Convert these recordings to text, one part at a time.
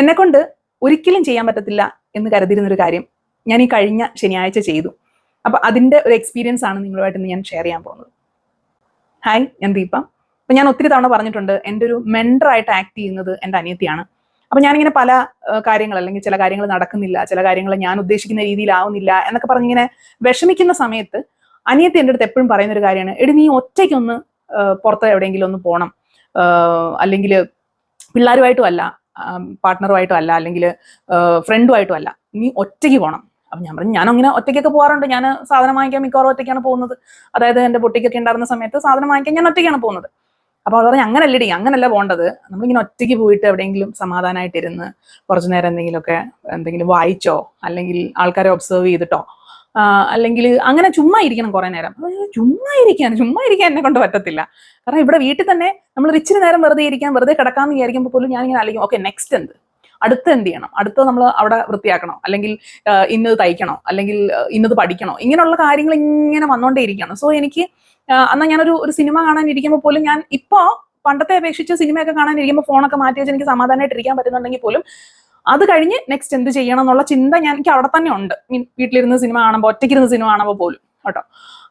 എന്നെ കൊണ്ട് ഒരിക്കലും ചെയ്യാൻ പറ്റത്തില്ല എന്ന് കരുതിയിരുന്നൊരു കാര്യം ഞാൻ ഈ കഴിഞ്ഞ ശനിയാഴ്ച ചെയ്തു. അപ്പൊ അതിന്റെ ഒരു എക്സ്പീരിയൻസ് ആണ് നിങ്ങളുമായിട്ട് ഞാൻ ഷെയർ ചെയ്യാൻ പോകുന്നത്. ഹായ് ഞാൻ ദീപ. അപ്പൊ ഞാൻ ഒത്തിരി തവണ പറഞ്ഞിട്ടുണ്ട് എന്റെ ഒരു മെൻഡറായിട്ട് ആക്ട് ചെയ്യുന്നത് എന്റെ അനിയത്തിയാണ്. അപ്പൊ ഞാനിങ്ങനെ പല കാര്യങ്ങൾ അല്ലെങ്കിൽ ചില കാര്യങ്ങൾ നടക്കുന്നില്ല ചില കാര്യങ്ങൾ ഞാൻ ഉദ്ദേശിക്കുന്ന രീതിയിലാവുന്നില്ല എന്നൊക്കെ പറഞ്ഞിങ്ങനെ വിഷമിക്കുന്ന സമയത്ത് അനിയത്തി എന്റെ അടുത്ത് എപ്പോഴും പറയുന്ന ഒരു കാര്യമാണ് എടി നീ ഒറ്റയ്ക്കൊന്ന് പുറത്ത് എവിടെയെങ്കിലും ഒന്ന് പോകണം അല്ലെങ്കിൽ പിള്ളേരുമായിട്ടും അല്ല പാർട്ട്ണറുമായിട്ടും അല്ല അല്ലെങ്കിൽ ഫ്രണ്ടുമായിട്ടോ അല്ല നീ ഒറ്റയ്ക്ക് പോകണം അപ്പം ഞാൻ പറഞ്ഞു ഞാനങ്ങനെ ഒറ്റയ്ക്കൊക്കെ പോകാറുണ്ട്. ഞാൻ സാധനം വാങ്ങിക്കാൻ മിക്കവാറും ഒറ്റയ്ക്കാണ് പോകുന്നത്. അതായത് എന്റെ പൊട്ടിക്കൊക്കെ ഉണ്ടായിരുന്ന സമയത്ത് സാധനം വാങ്ങിക്കാൻ ഞാൻ ഒറ്റയ്ക്കാണ് പോകുന്നത്. അപ്പോൾ അവൾ പറഞ്ഞു അങ്ങനല്ലടി അങ്ങനല്ല പോകേണ്ടത് നമ്മളിങ്ങനെ ഒറ്റയ്ക്ക് പോയിട്ട് എവിടെയെങ്കിലും സമാധാനമായിട്ടിരുന്ന് കുറച്ചു നേരം എന്തെങ്കിലുമൊക്കെ എന്തെങ്കിലും വായിച്ചോ അല്ലെങ്കിൽ ആൾക്കാരെ ഒബ്സർവ് ചെയ്തിട്ടോ അല്ലെങ്കിൽ അങ്ങനെ ചുമ്മാ ഇരിക്കണം കുറേ നേരം. ചുമ്മാ ഇരിക്കാൻ ചുമ്മാ ഇരിക്കാൻ എന്നെ കൊണ്ട് പറ്റത്തില്ല. കാരണം ഇവിടെ വീട്ടിൽ തന്നെ നമ്മൾ ഇച്ചിരി നേരം വെറുതെ ഇരിക്കാൻ വെറുതെ കിടക്കാമെന്ന് വിചാരിക്കുമ്പോൾ പോലും ഞാൻ ഇങ്ങനെ അല്ലെങ്കിൽ ഓക്കെ നെക്സ്റ്റ് എന്ത്? അടുത്ത എന്ത് ചെയ്യണം? അടുത്ത നമ്മൾ അവിടെ വൃത്തിയാക്കണം? അല്ലെങ്കിൽ ഇന്നത് തയ്ക്കണോ? അല്ലെങ്കിൽ ഇന്നത് പഠിക്കണോ? ഇങ്ങനെയുള്ള കാര്യങ്ങൾ ഇങ്ങനെ വന്നുകൊണ്ടേ ഇരിക്കണം സോ എനിക്ക് എന്നാൽ എന്നാ ഞാനൊരു ഒരു സിനിമ കാണാൻ ഇരിക്കുമ്പോൾ പോലും ഞാൻ ഇപ്പോൾ പണ്ടത്തെ അപേക്ഷിച്ച് സിനിമയൊക്കെ കാണാൻ ഇരിക്കുമ്പോൾ ഫോണൊക്കെ മാറ്റി വെച്ച് എനിക്ക് സമാധാനമായിട്ട് ഇരിക്കാൻ പറ്റുന്നുണ്ടെങ്കിൽ പോലും അത് കഴിഞ്ഞ് നെക്സ്റ്റ് എന്ത് ചെയ്യണം എന്നുള്ള ചിന്ത ഞാൻ എനിക്ക് അവിടെ തന്നെ ഉണ്ട്. മീൻ വീട്ടിലിരുന്ന് സിനിമ കാണുമ്പോൾ ഒറ്റയ്ക്കിരുന്ന് സിനിമ കാണുമ്പോൾ പോലും. കേട്ടോ.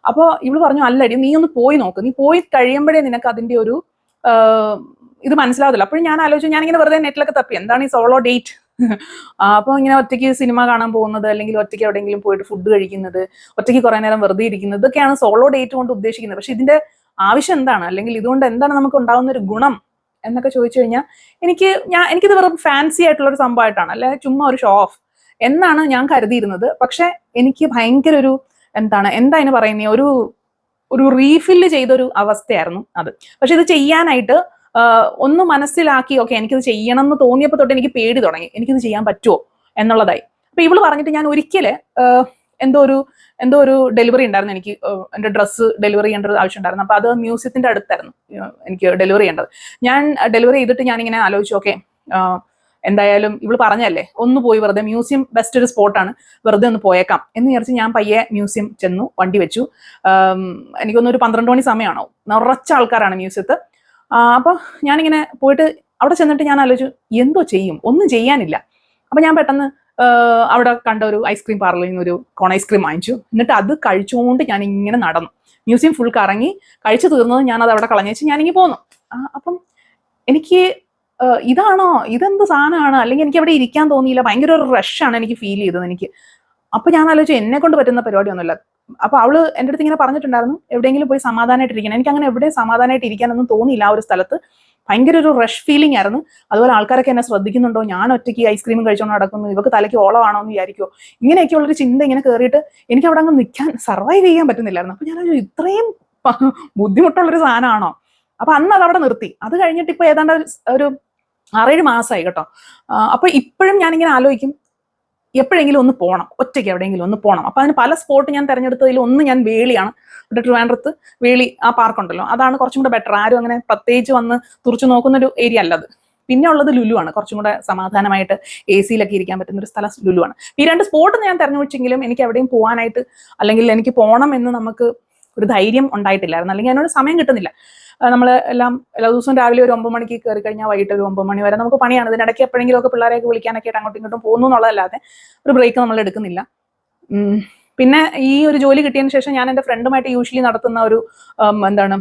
അപ്പോൾ ഇവൾ പറഞ്ഞു അല്ലടി നീ ഒന്ന് പോയി നോക്ക്. നീ പോയി കഴിയുമ്പോഴേ നിനക്ക് അതിന്റെ ഒരു ഇത് മനസ്സിലാവത്തില്ല. അപ്പോഴും ഞാൻ ആലോചിച്ചു ഞാൻ ഇങ്ങനെ വെറുതെ നെറ്റിലൊക്കെ തപ്പി. എന്താണ് ഈ സോളോ ഡേറ്റ് അപ്പോൾ ഇങ്ങനെ ഒറ്റയ്ക്ക് സിനിമ കാണാൻ പോകുന്നത് അല്ലെങ്കിൽ ഒറ്റയ്ക്ക് എവിടെയെങ്കിലും പോയിട്ട് ഫുഡ് കഴിക്കുന്നത് ഒറ്റയ്ക്ക് കുറെ നേരം വെറുതെ ഇരിക്കുന്നത് ഇതൊക്കെയാണ് സോളോ ഡേറ്റ് കൊണ്ട് ഉദ്ദേശിക്കുന്നത്. പക്ഷെ ഇതിന്റെ ആവശ്യം എന്താണ്? അല്ലെങ്കിൽ ഇതുകൊണ്ട് എന്താണ് നമുക്ക് ഉണ്ടാകുന്ന ഒരു ഗുണം? എന്നൊക്കെ ചോദിച്ചു കഴിഞ്ഞാൽ എനിക്ക് ഞാൻ എനിക്കിത് വെറും ഫാൻസി ആയിട്ടുള്ള ഒരു സംഭവമായിട്ടാണ് അല്ലെ? ചുമ്മാ ഒരു ഷോ ഓഫ് എന്നാണ് ഞാൻ കരുതിയിരുന്നത്. പക്ഷെ എനിക്ക് ഭയങ്കര ഒരു എന്താണ് എന്താ അതിന് പറയുന്നത് ഒരു ഒരു റീഫില്ല് ചെയ്തൊരു അവസ്ഥയായിരുന്നു അത്. പക്ഷെ ഇത് ചെയ്യാനായിട്ട് ഒന്ന് മനസ്സിലാക്കി ഓക്കെ എനിക്കിത് ചെയ്യണം എന്ന് തോന്നിയപ്പോൾ തൊട്ട് എനിക്ക് പേടി തുടങ്ങി. എനിക്കിത് ചെയ്യാൻ പറ്റുമോ എന്നുള്ളതായി. അപ്പൊ ഇവൾ പറഞ്ഞിട്ട് ഞാൻ ഒരിക്കൽ എന്തോ ഒരു എന്തോ ഒരു ഡെലിവറി ഉണ്ടായിരുന്നു എനിക്ക് എന്റെ ഡ്രസ്സ് ഡെലിവറി ചെയ്യേണ്ട ഒരു ആവശ്യം ഉണ്ടായിരുന്നു. അപ്പൊ അത് മ്യൂസിയത്തിന്റെ അടുത്തായിരുന്നു എനിക്ക് ഡെലിവറി ചെയ്യേണ്ടത്. ഞാൻ ഡെലിവറി ചെയ്തിട്ട് ഞാനിങ്ങനെ ആലോചിച്ചു ഓക്കെ എന്തായാലും ഇവൾ പറഞ്ഞല്ലേ ഒന്ന് പോയി വെറുതെ മ്യൂസിയം ബെസ്റ്റ് ഒരു സ്പോട്ടാണ് വെറുതെ ഒന്ന് പോയേക്കാം. എന്ന് വിചാരിച്ച് ഞാൻ പയ്യെ മ്യൂസിയം ചെന്നു വണ്ടി വെച്ചു. എനിക്കൊന്നൊരു പന്ത്രണ്ട് മണി സമയമാണോ നിറച്ച ആൾക്കാരാണ് മ്യൂസിയത്ത് അപ്പൊ ഞാനിങ്ങനെ പോയിട്ട് അവിടെ ചെന്നിട്ട് ഞാൻ ആലോചിച്ചു എന്തോ ചെയ്യും ഒന്നും ചെയ്യാനില്ല. അപ്പൊ ഞാൻ പെട്ടെന്ന് അവിടെ കണ്ട ഒരു ഐസ്ക്രീം പാർലറിൽ നിന്ന് ഒരു കോൺ ഐസ്ക്രീം വാങ്ങിച്ചു. എന്നിട്ട് അത് കഴിച്ചുകൊണ്ട് ഞാൻ ഇങ്ങനെ നടന്നു. മ്യൂസിയം ഫുൾ കറങ്ങി. കഴിച്ചു തീർന്നത് ഞാൻ അത് അവിടെ കളഞ്ഞേച്ച് ഞാനിങ്ങനെ പോന്നു. അപ്പം എനിക്ക് ഇതാണോ? ഇതെന്ത് സാധനമാണ്? അല്ലെങ്കിൽ എനിക്ക് അവിടെ ഇരിക്കാൻ തോന്നിയില്ല. ഭയങ്കര ഒരു റഷാണ് എനിക്ക് ഫീൽ ചെയ്തത് എനിക്ക്. അപ്പൊ ഞാൻ ആലോചിച്ചു എന്നെ കൊണ്ട് പറ്റുന്ന പരിപാടിയൊന്നുമില്ല അപ്പൊ അവൾ എന്റെ അടുത്ത് ഇങ്ങനെ പറഞ്ഞിട്ടുണ്ടായിരുന്നു എവിടെയെങ്കിലും പോയി സമാധാനമായിട്ടിരിക്കണം എനിക്ക് അങ്ങനെ എവിടെ സമാധാനമായിട്ട് ഇരിക്കാനൊന്നും തോന്നിയില്ല ആ ഒരു സ്ഥലത്ത്. ഭയങ്കര ഒരു റഷ് ഫീലിംഗ് ആയിരുന്നു. അതുപോലെ ആൾക്കാരൊക്കെ എന്നെ ശ്രദ്ധിക്കുന്നുണ്ടോ? ഞാൻ ഒറ്റയ്ക്ക് ഐസ്ക്രീം കഴിച്ചുകൊണ്ട് നടക്കുന്നു. ഇവക്ക് തലയ്ക്ക് ഓളമാണോ എന്ന് വിചാരിക്കുമോ ഇങ്ങനെയൊക്കെയുള്ളൊരു ചിന്ത ഇങ്ങനെ കയറിയിട്ട് എനിക്ക് അവിടെ അങ്ങ് നിൽക്കാൻ സർവൈവ് ചെയ്യാൻ പറ്റുന്നില്ലായിരുന്നു. അപ്പൊ ഞാൻ ഇത്രയും ബുദ്ധിമുട്ടുള്ളൊരു സാധനമാണോ അപ്പൊ അന്ന് അത് അവിടെ നിർത്തി. അത് കഴിഞ്ഞിട്ട് ഇപ്പൊ ഏതാണ്ട് ഒരു ആറേഴ് മാസമായി കേട്ടോ. അപ്പൊ ഇപ്പോഴും ഞാനിങ്ങനെ ആലോചിക്കും എപ്പോഴെങ്കിലും ഒന്ന് പോകണം ഒറ്റയ്ക്ക് എവിടെയെങ്കിലും ഒന്ന് പോകണം അപ്പൊ അതിന് പല സ്പോട്ട് ഞാൻ തിരഞ്ഞെടുത്തതിൽ ഒന്ന് ഞാൻ വേളിയാണ്. ഇവിടെ ട്രിവാൻഡ്രത്ത് വേളി ആ പാർക്കുണ്ടല്ലോ അതാണ് കുറച്ചും കൂടെ ബെറ്റർ ആരും അങ്ങനെ പ്രത്യേകിച്ച് വന്ന് തുറച്ചു നോക്കുന്ന ഒരു ഏരിയ അല്ലത് പിന്നെ ഉള്ളത് ലുലു ആണ്. കുറച്ചും കൂടെ സമാധാനമായിട്ട് എ സിയിലൊക്കെ ഇരിക്കാൻ പറ്റുന്ന ഒരു സ്ഥലം ലുലു ആണ്. ഈ രണ്ട് സ്പോട്ട് ഞാൻ തെരഞ്ഞെടുത്തെങ്കിലും എനിക്ക് എവിടെയും പോകാനായിട്ട് അല്ലെങ്കിൽ എനിക്ക് പോകണം എന്ന് നമുക്ക് ഒരു ധൈര്യം ഉണ്ടായിട്ടില്ലായിരുന്നു. അല്ലെങ്കിൽ അതിനോട് സമയം കിട്ടുന്നില്ല. നമ്മൾ എല്ലാം എല്ലാ ദിവസവും രാവിലെ ഒരു ഒമ്പത് മണിക്ക് കയറി കഴിഞ്ഞാൽ വൈകിട്ട് ഒരു ഒമ്പത് മണി വരെ നമുക്ക് പണിയാണ്. ഇതിനിടയ്ക്ക് എപ്പോഴെങ്കിലും ഒക്കെ പിള്ളേരെയൊക്കെ വിളിക്കാനൊക്കെ ആയിട്ട് അങ്ങോട്ടും ഇങ്ങോട്ടും പോകുന്നു എന്നുള്ളതല്ലാതെ ഒരു ബ്രേക്ക് നമ്മൾ എടുക്കുന്നില്ല. പിന്നെ ഈ ഒരു ജോലി കിട്ടിയതിന് ശേഷം ഞാൻ എന്റെ ഫ്രണ്ടുമായിട്ട് യൂഷ്വലി നടത്തുന്ന ഒരു എന്താണ്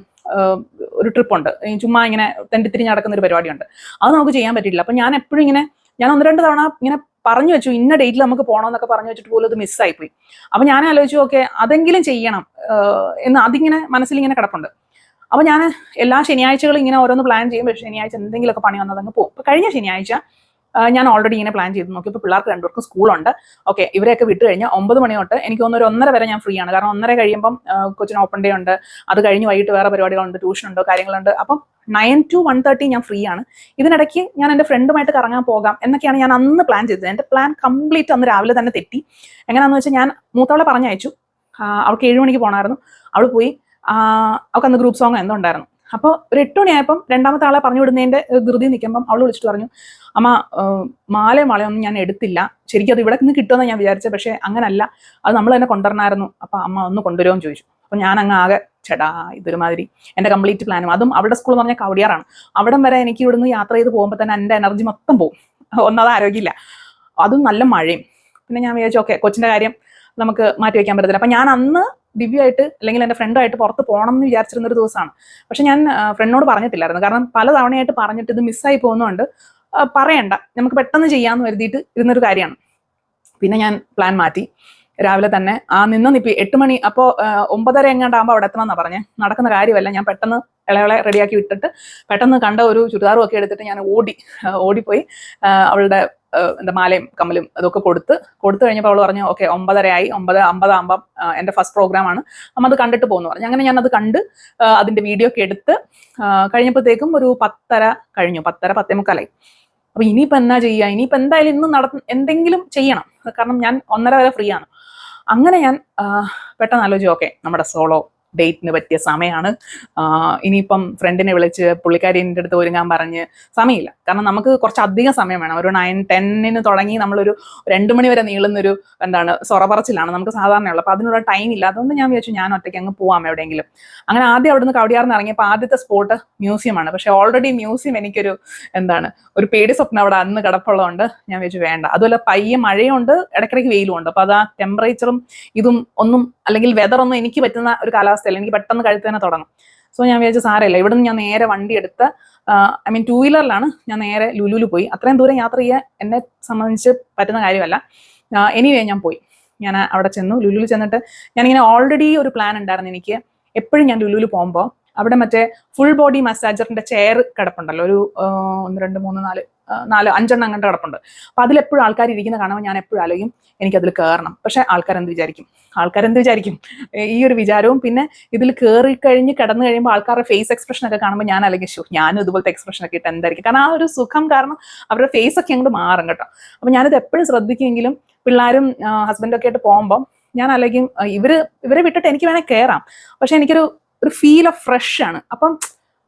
ഒരു ട്രിപ്പ് ഉണ്ട്. ഈ ചുമ്മാ ഇങ്ങനെ തെണ്ടിത്തിരിഞ്ഞ് നടക്കുന്ന ഒരു പരിപാടിയുണ്ട്. അത് നമുക്ക് ചെയ്യാൻ പറ്റിയില്ല അപ്പൊ ഞാൻ എപ്പോഴും ഇങ്ങനെ ഞാൻ ഒന്ന് രണ്ട് തവണ ഇങ്ങനെ പറഞ്ഞു വെച്ചു ഇന്ന ഡേറ്റിൽ നമുക്ക് പോകണമെന്നൊക്കെ പറഞ്ഞു വെച്ചിട്ട് പോലും അത് മിസ്സായി പോയി അപ്പൊ ഞാൻ ആലോചിച്ചു ഓക്കെ അതെങ്കിലും ചെയ്യണം. എന്ന് അതിങ്ങനെ മനസ്സിൽ ഇങ്ങനെ കിടപ്പുണ്ട്. അപ്പൊ ഞാൻ എല്ലാ ശനിയാഴ്ചകളും ഇങ്ങനെ ഓരോന്ന് പ്ലാൻ ചെയ്യും. പക്ഷേ ശനിയാഴ്ച എന്തെങ്കിലുമൊക്കെ പണി വന്നത് അങ്ങ് പോകും കഴിഞ്ഞ ശനിയാഴ്ച ഞാൻ ഓൾറെഡി ഇങ്ങനെ പ്ലാൻ ചെയ്ത്. നോക്കി ഇപ്പോൾ പിള്ളേർക്ക് രണ്ടുപേർക്കും സ്കൂളുണ്ട്. ഓക്കെ ഇവരെയൊക്കെ വിട്ട് കഴിഞ്ഞാൽ ഒമ്പത് മണി തൊട്ട് എനിക്ക് തോന്നുന്നു ഒരു ഒന്നര വരെ ഞാൻ ഫ്രീ ആണ് കാരണം ഒന്നര കഴിയുമ്പം കൊച്ചിന് ഓപ്പൺ ഡേ ഉണ്ട്. അത് കഴിഞ്ഞ് വൈകിട്ട് വേറെ പരിപാടികളുണ്ട് ട്യൂഷൻ ഉണ്ട് കാര്യങ്ങളുണ്ട്. അപ്പം നയൻ ടു വൺ തേർട്ടി ഞാൻ ഫ്രീ ആണ്. ഇതിനിടയ്ക്ക് ഞാൻ എന്റെ ഫ്രണ്ടുമായിട്ട് കറങ്ങാൻ പോകാം എന്നൊക്കെയാണ് ഞാൻ അന്ന് പ്ലാൻ ചെയ്തത്. എന്റെ പ്ലാൻ കംപ്ലീറ്റ് അന്ന് രാവിലെ തന്നെ തെറ്റി. എങ്ങനെയാണെന്ന് വെച്ചാൽ ഞാൻ മൂത്തവളെ പറഞ്ഞയച്ചു. അവൾക്ക് ഏഴ് മണിക്ക് പോകണമായിരുന്നു അവൾ പോയി. അവൾക്ക് അന്ന് ഗ്രൂപ്പ് സോങ് എന്തോ ഉണ്ടായിരുന്നു. അപ്പോൾ ഒരു എട്ട് മണിയായപ്പം രണ്ടാമത്തെ ആളെ പറഞ്ഞു വിടുന്നതിന്റെ ഏഹ്, ധൃതി നിൽക്കുമ്പം അവൾ വിളിച്ചിട്ട് പറഞ്ഞു അമ്മ മാലയും മാലയൊന്നും ഞാൻ എടുത്തില്ല. ശരിക്കും അത് ഇവിടെ നിന്ന് കിട്ടുമെന്ന് ഞാൻ വിചാരിച്ചത് പക്ഷേ അങ്ങനല്ല. അത് നമ്മൾ തന്നെ കൊണ്ടുവരണമായിരുന്നു അപ്പൊ അമ്മ ഒന്ന് കൊണ്ടുവരുമോ ചോദിച്ചു. അപ്പൊ ഞാൻ അങ്ങ് ആകെ ചേടാ ഇതൊരുമാതിരി. എന്റെ കംപ്ലീറ്റ് പ്ലാനും അതും അവളുടെ സ്കൂൾ എന്ന് പറഞ്ഞാൽ കവടിയാറാണ്. അവിടം വരെ എനിക്ക് ഇവിടുന്ന് യാത്ര ചെയ്ത് പോകുമ്പോൾ തന്നെ എന്റെ എനർജി മൊത്തം പോകും ഒന്നത് ആരോഗ്യമില്ല. അതും നല്ല മഴയും. പിന്നെ ഞാൻ വിചാരിച്ചു ഓക്കെ കൊച്ചിന്റെ കാര്യം നമുക്ക് മാറ്റി വയ്ക്കാൻ പറ്റത്തില്ല. അപ്പൊ ഞാൻ അന്ന് ദിവ്യമായിട്ട് അല്ലെങ്കിൽ എന്റെ ഫ്രണ്ടുമായിട്ട് പുറത്ത് പോകണം എന്ന് വിചാരിച്ചിരുന്ന ഒരു ദിവസമാണ്. പക്ഷെ ഞാൻ ഫ്രണ്ടിനോട് പറഞ്ഞിട്ടില്ലായിരുന്നു. കാരണം പല തവണയായിട്ട് പറഞ്ഞിട്ട് ഇത് മിസ്സായി പോകുന്നതുകൊണ്ട് പറയണ്ട. നമുക്ക് പെട്ടെന്ന് ചെയ്യാമെന്ന് കരുതിയിട്ട് ഇരുന്നൊരു കാര്യമാണ്. പിന്നെ ഞാൻ പ്ലാൻ മാറ്റി. രാവിലെ തന്നെ. ആ നിന്ന് നിപ്പി. എട്ട് മണി. അപ്പോൾ ഒമ്പതര എങ്ങാണ്ടാകുമ്പോൾ അവിടെ എത്തണമെന്നാണ് പറഞ്ഞത് നടക്കുന്ന കാര്യമല്ല. ഞാൻ പെട്ടെന്ന് ഇളയളെ റെഡിയാക്കി വിട്ടിട്ട് പെട്ടെന്ന് കണ്ട ഒരു ചുരിദാറും ഒക്കെ എടുത്തിട്ട് ഞാൻ ഓടി ഓടിപ്പോയി. അവളുടെ എന്താ മാലയും കമ്മലും അതൊക്കെ കൊടുത്ത് കൊടുത്തു കഴിഞ്ഞപ്പോൾ അവൾ പറഞ്ഞു ഓക്കെ ഒമ്പതരയായി. ഒമ്പത് അമ്പതാകുമ്പം എന്റെ ഫസ്റ്റ് പ്രോഗ്രാമാണ്. അമ്മ അത് കണ്ടിട്ട് പോകുന്നു പറഞ്ഞു. അങ്ങനെ ഞാനത് കണ്ട് അതിന്റെ വീഡിയോ ഒക്കെ എടുത്ത് കഴിഞ്ഞപ്പോഴത്തേക്കും ഒരു പത്തര കഴിഞ്ഞു. പത്തര പത്തേ മുക്കാലായി. അപ്പൊ ഇനിയിപ്പോ എന്നാ ചെയ്യുക ഇനിയിപ്പോ എന്തായാലും ഇന്ന് നട എന്തെങ്കിലും ചെയ്യണം. കാരണം ഞാൻ ഒന്നര വരെ ഫ്രീ ആണ്. അങ്ങനെ ഞാൻ പെട്ടെന്ന് ആലോചിച്ചു ഓക്കെ നമ്മുടെ സോളോ. ഡേറ്റിന് പറ്റിയ സമയമാണ് ഇനിയിപ്പം ഫ്രണ്ടിനെ വിളിച്ച് പുള്ളിക്കാരി എന്റെ അടുത്ത് ഒരുങ്ങാൻ പറഞ്ഞ് സമയമില്ല കാരണം നമുക്ക് കുറച്ച് അധികം സമയം വേണം. ഒരു നയൻ ടെന്നിന് തുടങ്ങി നമ്മളൊരു രണ്ട് മണി വരെ നീളുന്നൊരു എന്താണ് സൊറപറച്ചിലാണ് നമുക്ക് സാധാരണയുള്ളത്. അപ്പം അതിനുള്ള ടൈം ഇല്ല. അതുകൊണ്ട് ഞാൻ വിചാരിച്ചു ഞാൻ ഒറ്റയ്ക്ക് അങ്ങ് പോവാം എവിടെയെങ്കിലും. അങ്ങനെ ആദ്യം അവിടുന്ന് കവടിയാർന്ന് ഇറങ്ങിയപ്പോൾ ആദ്യത്തെ സ്പോട്ട് മ്യൂസിയമാണ് പക്ഷേ ഓൾറെഡി മ്യൂസിയം എനിക്കൊരു എന്താണ് ഒരു പേടി സ്വപ്നം അവിടെ അന്ന് കിടപ്പുള്ളതുകൊണ്ട് ഞാൻ വിചാരിച്ചു വേണ്ട. അതുപോലെ പയ്യെ മഴയുണ്ട് ഇടയ്ക്കിടയ്ക്ക് വെയിലും ഉണ്ട് അപ്പോൾ അത് ആ ടെമ്പറേച്ചറും ഇതും ഒന്നും അല്ലെങ്കിൽ വെതറൊന്നും എനിക്ക് പറ്റുന്ന ഒരു കാലാവസ്ഥയല്ല എനിക്ക് പെട്ടെന്ന് കഴുത്ത് തന്നെ തുടങ്ങും. സോ ഞാൻ വിചാരിച്ചു സാരമില്ല. ഇവിടുന്ന് ഞാൻ നേരെ വണ്ടി എടുത്ത് ഐ മീൻ ടൂ വീലറിലാണ് ഞാൻ നേരെ ലുലുലു പോയി. അത്രയും ദൂരം യാത്ര ചെയ്യാൻ എന്നെ സംബന്ധിച്ച് പറ്റുന്ന കാര്യമല്ല. എനിവേ ഞാൻ പോയി. ഞാൻ അവിടെ ചെന്നു. ലുലുലു ചെന്നിട്ട് ഞാനിങ്ങനെ ഓൾറെഡി ഒരു പ്ലാൻ ഉണ്ടായിരുന്നു എനിക്ക്. എപ്പോഴും ഞാൻ ലുലുലു പോകുമ്പോൾ അവിടെ മറ്റേ ഫുൾ ബോഡി മസാജറിന്റെ ചെയർ കിടപ്പുണ്ടല്ലോ. ഒരു ഒന്ന് രണ്ട് മൂന്ന് നാല് നാല് അഞ്ചെണ്ണം അങ്ങനത്തെ കിടപ്പുണ്ട്. അപ്പൊ അതിലെപ്പോഴും ആൾക്കാർ ഇരിക്കുന്ന കാണുമ്പോൾ ഞാൻ എപ്പോഴും ആലോചിക്കും എനിക്കതിൽ കയറണം പക്ഷെ ആൾക്കാർ എന്ത് വിചാരിക്കും? ആൾക്കാർ എന്ത് വിചാരിക്കും ഈ ഒരു വിചാരവും പിന്നെ ഇതിൽ കയറി കഴിഞ്ഞ് കിടന്നു കഴിയുമ്പോൾ ആൾക്കാരുടെ ഫേസ് എക്സ്പ്രഷൻ ഒക്കെ കാണുമ്പോൾ ഞാൻ അല്ലെങ്കിൽ ഷോ ഞാനും ഇതുപോലത്തെ എക്സ്പ്രഷൻ ഒക്കെ ഇട്ട് എന്തായിരിക്കും? കാരണം ആ ഒരു സുഖം കാരണം അവരുടെ ഫേസ് ഒക്കെ അങ്ങോട്ട് മാറും കേട്ടോ. അപ്പൊ ഞാനിത് എപ്പോഴും ശ്രദ്ധിക്കുമെങ്കിലും പിള്ളേരും ഹസ്ബൻഡൊക്കെ ആയിട്ട് പോകുമ്പോൾ ഞാൻ അല്ലെങ്കിൽ ഇവർ ഇവരെ വിട്ടിട്ട് എനിക്ക് വേണേൽ കയറാം പക്ഷെ എനിക്കൊരു ഒരു ഫീൽ ഓഫ് ഫ്രഷ് ആണ്. അപ്പം